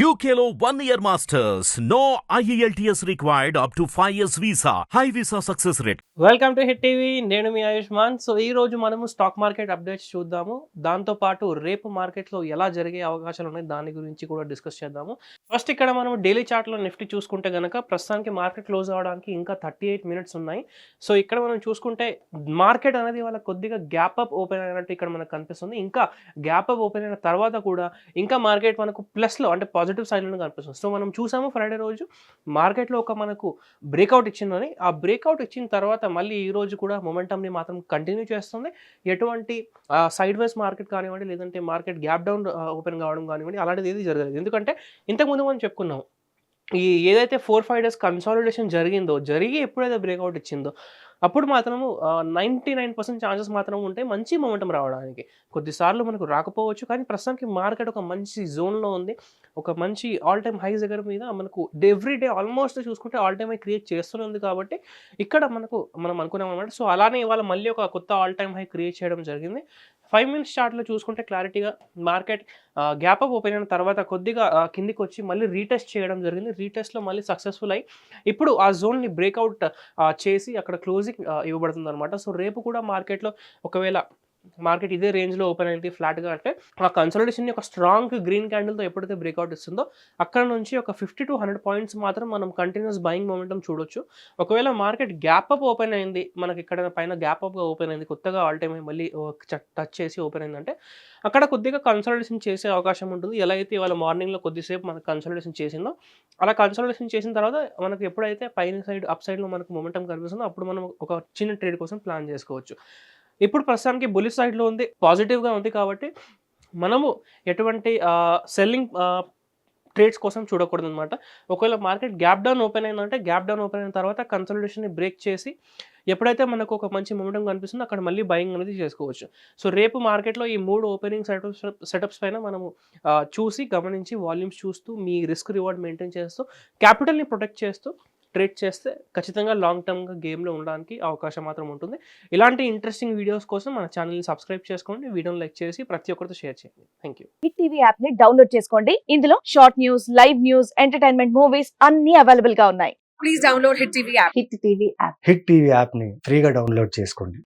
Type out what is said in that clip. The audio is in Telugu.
యూకేలో one year masters no E IELTS required up to 5 years visa. High visa success rate. Welcome to Hit TV నేను మీ ఆయుష్మాన్. సో ఈ రోజు మనము స్టాక్ మార్కెట్ అప్డేట్స్ చూద్దాము. దాంతో పాటు రేపు మార్కెట్లో ఎలా జరిగే అవకాశాలు ఉన్నాయి దాని గురించి కూడా డిస్కస్ చేద్దాము. ఫస్ట్ ఇక్కడ మనం డైలీ చార్ట్లో నిఫ్టీ చూసుకుంటే గనక ప్రస్తుతానికి మార్కెట్ క్లోజ్ అవడానికి ఇంకా థర్టీ ఎయిట్ మినిట్స్ ఉన్నాయి. సో ఇక్కడ మనం చూసుకుంటే మార్కెట్ అనేది వాళ్ళ కొద్దిగా గ్యాప్ అప్ ఓపెన్ అయినట్టు ఇక్కడ మనకు కనిపిస్తుంది. ఇంకా గ్యాప్ అప్ ఓపెన్ అయిన తర్వాత కూడా ఇంకా మార్కెట్ మనకు ప్లస్లో అంటే పాజిటివ్ సైన్లను కనిపిస్తుంది. సో మనం చూసాము ఫ్రైడే రోజు మార్కెట్లో ఒక మనకు బ్రేక్అవుట్ ఇచ్చిందని ఆ బ్రేక్అవుట్ ఇచ్చిన తర్వాత మళ్ళీ ఈ రోజు కూడా మొమెంటమ్ని మాత్రం కంటిన్యూ చేస్తుంది. ఎటువంటి సైడ్ వైస్ మార్కెట్ కానివ్వండి లేదంటే మార్కెట్ గ్యాప్ డౌన్ ఓపెన్ కావడం కానివ్వండి అలాంటిది ఏది జరగలేదు. ఎందుకంటే ఇంతకుముందు మనం చెప్పుకున్నాం ఈ ఏదైతే ఫోర్ ఫైవ్ డేస్ కన్సాలిడేషన్ జరిగిందో జరిగి ఎప్పుడైతే బ్రేక్అవుట్ ఇచ్చిందో అప్పుడు మాత్రము నైంటీ నైన్ పర్సెంట్ ఛాన్సెస్ మాత్రం ఉంటాయి మంచి మొమెంటం రావడానికి. కొద్దిసార్లు మనకు రాకపోవచ్చు కానీ ప్రస్తుతానికి మార్కెట్ ఒక మంచి జోన్లో ఉంది. ఒక మంచి ఆల్ టైమ్ హై దగ్గర మీద మనకు ఎవ్రీ డే ఆల్మోస్ట్ చూసుకుంటే ఆల్ టైమ్ హై క్రియేట్ చేస్తుంది కాబట్టి ఇక్కడ మనకు మనం అనుకున్నాం అనమాట సో అలానే ఇవాళ మళ్ళీ ఒక కొత్త ఆల్ టైమ్ హై క్రియేట్ చేయడం జరిగింది. ఫైవ్ మినిట్స్ చార్ట్లో చూసుకుంటే క్లారిటీగా మార్కెట్ గ్యాప్ అప్ ఓపెన్ అయిన తర్వాత కొద్దిగా కిందికి వచ్చి మళ్ళీ రీటెస్ట్ చేయడం జరిగింది. రీటెస్ట్లో మళ్ళీ సక్సెస్ఫుల్ అయ్యి ఇప్పుడు ఆ జోన్ని బ్రేక్అవుట్ చేసి అక్కడ క్లోజ్ మ్యూజిక్ ఇవ్వబడుతుంది అనమాట సో రేపు కూడా మార్కెట్లో ఒకవేళ మార్కెట్ ఇదే రేంజ్లో ఓపెన్ అయింది ఫ్లాట్గా అంటే ఆ కన్సల్టేషన్ ఒక స్ట్రాంగ్ గ్రీన్ క్యాండిల్తో ఎప్పుడైతే బ్రేక్అవుట్ ఇస్తుందో అక్కడ నుంచి ఒక ఫిఫ్టీ టు హండ్రెడ్ పాయింట్స్ మాత్రం మనం కంటిన్యూస్ బయింగ్ మొమెంటం చూడొచ్చు. ఒకవేళ మార్కెట్ గ్యాప్ అప్ ఓపెన్ అయింది మనకి ఇక్కడ పైన గ్యాప్ అప్గా ఓపెన్ అయింది కొత్తగా ఆల్ టైమ్ మళ్ళీ టచ్ చేసి ఓపెన్ అయిందంటే అక్కడ కొద్దిగా కన్సల్టేషన్ చేసే అవకాశం ఉంటుంది. ఎలా అయితే ఇవాళ మార్నింగ్లో కొద్దిసేపు మనకు కన్సల్టేషన్ చేసిందో అలా కన్సల్టేషన్ చేసిన తర్వాత మనకు ఎప్పుడైతే పైన సైడ్ అప్ సైడ్లో మనకు మొమెంటం కనిపిస్తుందో అప్పుడు మనం ఒక చిన్న ట్రేడ్ కోసం ప్లాన్ చేసుకోవచ్చు. ఇప్పుడు ప్రస్తుతానికి బులి సైడ్లో ఉంది పాజిటివ్గా ఉంది కాబట్టి మనము ఎటువంటి సెల్లింగ్ ట్రేడ్స్ కోసం చూడకూడదు అనమాట ఒకవేళ మార్కెట్ గ్యాప్ డౌన్ ఓపెన్ అయిందంటే గ్యాప్ డౌన్ ఓపెన్ అయిన తర్వాత కన్సల్టేషన్ని బ్రేక్ చేసి ఎప్పుడైతే మనకు ఒక మంచి మూమెంటం కనిపిస్తుందో అక్కడ మళ్ళీ బయింగ్ అనేది చేసుకోవచ్చు. సో రేపు మార్కెట్లో ఈ మూడు ఓపెనింగ్ సెటప్స్ సెటప్స్ పైన మనము చూసి గమనించి వాల్యూమ్స్ చూస్తూ మీ రిస్క్ రివార్డ్ మెయింటైన్ చేస్తూ క్యాపిటల్ని ప్రొటెక్ట్ చేస్తూ ట్రేడ్ చేస్తే ఖచ్చితంగా లాంగ్ టర్మ్గా గేమ్లో ఉండడానికి అవకాశం మాత్రం ఉంటుంది. ఇలాంటి ఇంట్రెస్టింగ్ వీడియోస్ కోసం మన ఛానల్ని సబ్స్క్రైబ్ చేసుకోండి వీడియోని లైక్ చేసి ప్రతి ఒక్కరితో షేర్ చేయండి. Thank you. హిట్ టీవీ యాప్ని డౌన్లోడ్ చేసుకోండి. ఇందులో short news live news entertainment movies అన్ని అవైలబుల్గా ఉన్నాయి. please download Hit TV app. Hit TV app. Hit TV యాప్ని ఫ్రీగా డౌన్లోడ్ చేసుకోండి.